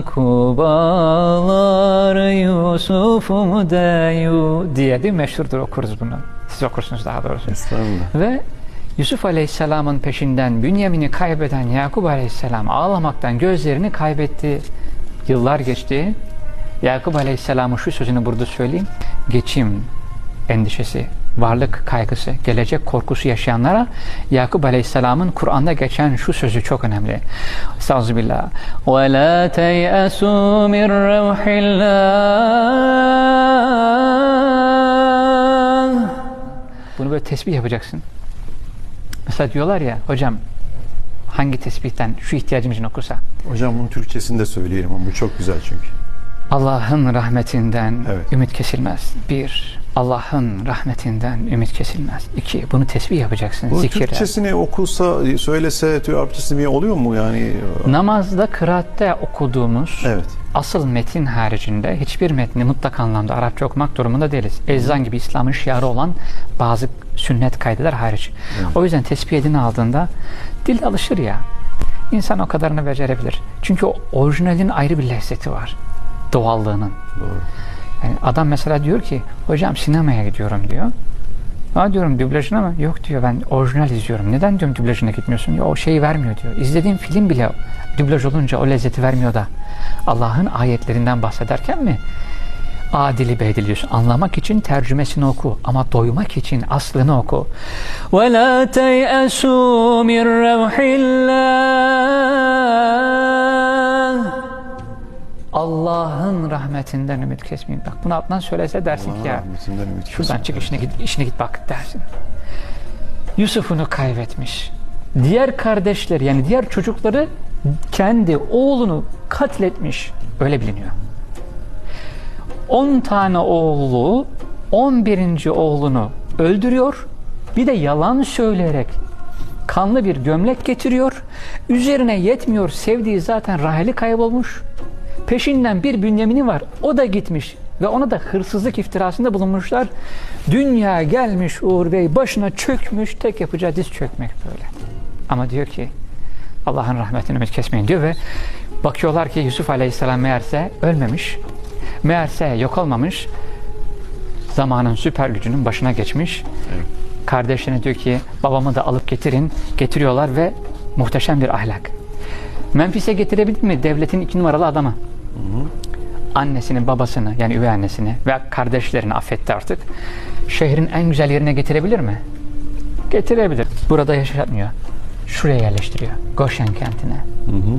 Kubalar Yusuf'um deyu diye değil meşhurdur okuruz bunu. Siz okursunuz daha doğrusu. Estağfurullah. Ve Yusuf Aleyhisselam'ın peşinden Bünyamin'i kaybeden Yakup Aleyhisselam ağlamaktan gözlerini kaybetti. Yıllar geçti. Yakup Aleyhisselam'ın şu sözünü burada söyleyeyim. Geçim endişesi, varlık kaygısı, gelecek korkusu yaşayanlara Yakup Aleyhisselam'ın Kur'an'da geçen şu sözü çok önemli. Estağfirullah. وَلَا تَيْأَسُوا مِنْ رَوْحِ اللّٰهِ Bunu böyle tesbih yapacaksın. Mesela diyorlar ya hocam hangi tesbihten şu ihtiyacımız için okusa Hocam bunun Türkçesini de söyleyelim ama bu çok güzel çünkü. Allah'ın rahmetinden Evet. ümit kesilmez. Bir, Allah'ın rahmetinden ümit kesilmez. İki, bunu tesbih yapacaksın. Bu zikirle. Türkçesini okulsa, söylese, bir oluyor mu yani? Namazda, kıraatte okuduğumuz Evet. asıl metin haricinde hiçbir metni mutlak anlamda Arapça okumak durumunda değiliz. Ezan gibi İslam'ın şiarı olan bazı sünnet kaydeler hariç. O yüzden tesbih edini aldığında dil alışır ya. İnsan o kadarını becerebilir. Çünkü o orijinalin ayrı bir lezzeti var. Doğallığının. Doğru. Yani adam mesela diyor ki hocam sinemaya gidiyorum diyor. Ha diyorum dublajına mı? Yok diyor ben orijinal izliyorum. Neden diyorum dublajına gitmiyorsun? Ya o şeyi vermiyor diyor. İzlediğim film bile dublaj olunca o lezzeti vermiyor da Allah'ın ayetlerinden bahsederken mi adili beydil diyorsun. Anlamak için tercümesini oku ama doymak için aslını oku. وَلَا تَيْأَسُوا مِنْ رَوْحِ اللّٰهِ Allah'ın rahmetinden ümit kesmeyin. Bak bunu Adnan söylese dersin Allah ki ya şuradan çık işine git, işine git bak dersin. Yusuf'unu kaybetmiş. Diğer kardeşleri yani diğer çocukları kendi oğlunu katletmiş. Öyle biliniyor. 10 tane oğlu 11. oğlunu öldürüyor. Bir de yalan söyleyerek kanlı bir gömlek getiriyor. Üzerine yetmiyor. Sevdiği zaten Rahel'i kaybolmuş. Peşinden bir Bünyamin'i var. O da gitmiş. Ve ona da hırsızlık iftirasında bulunmuşlar. Dünya gelmiş Uğur Bey başına çökmüş. Tek yapacağı diz çökmek böyle. Ama diyor ki Allah'ın rahmetini ümit kesmeyin diyor ve bakıyorlar ki Yusuf Aleyhisselam meğerse ölmemiş. Meğerse yok olmamış. Zamanın süper gücünün başına geçmiş. Evet. Kardeşlerine diyor ki babamı da alıp getirin. Getiriyorlar ve muhteşem bir ahlak. Memphis'e getirebilir mi devletin iki numaralı adamı? Annesini, babasını yani üvey annesini ve kardeşlerini affetti artık. Şehrin en güzel yerine getirebilir mi? Getirebilir. Burada yaşatmıyor. Şuraya yerleştiriyor. Goshen kentine. Hı hı.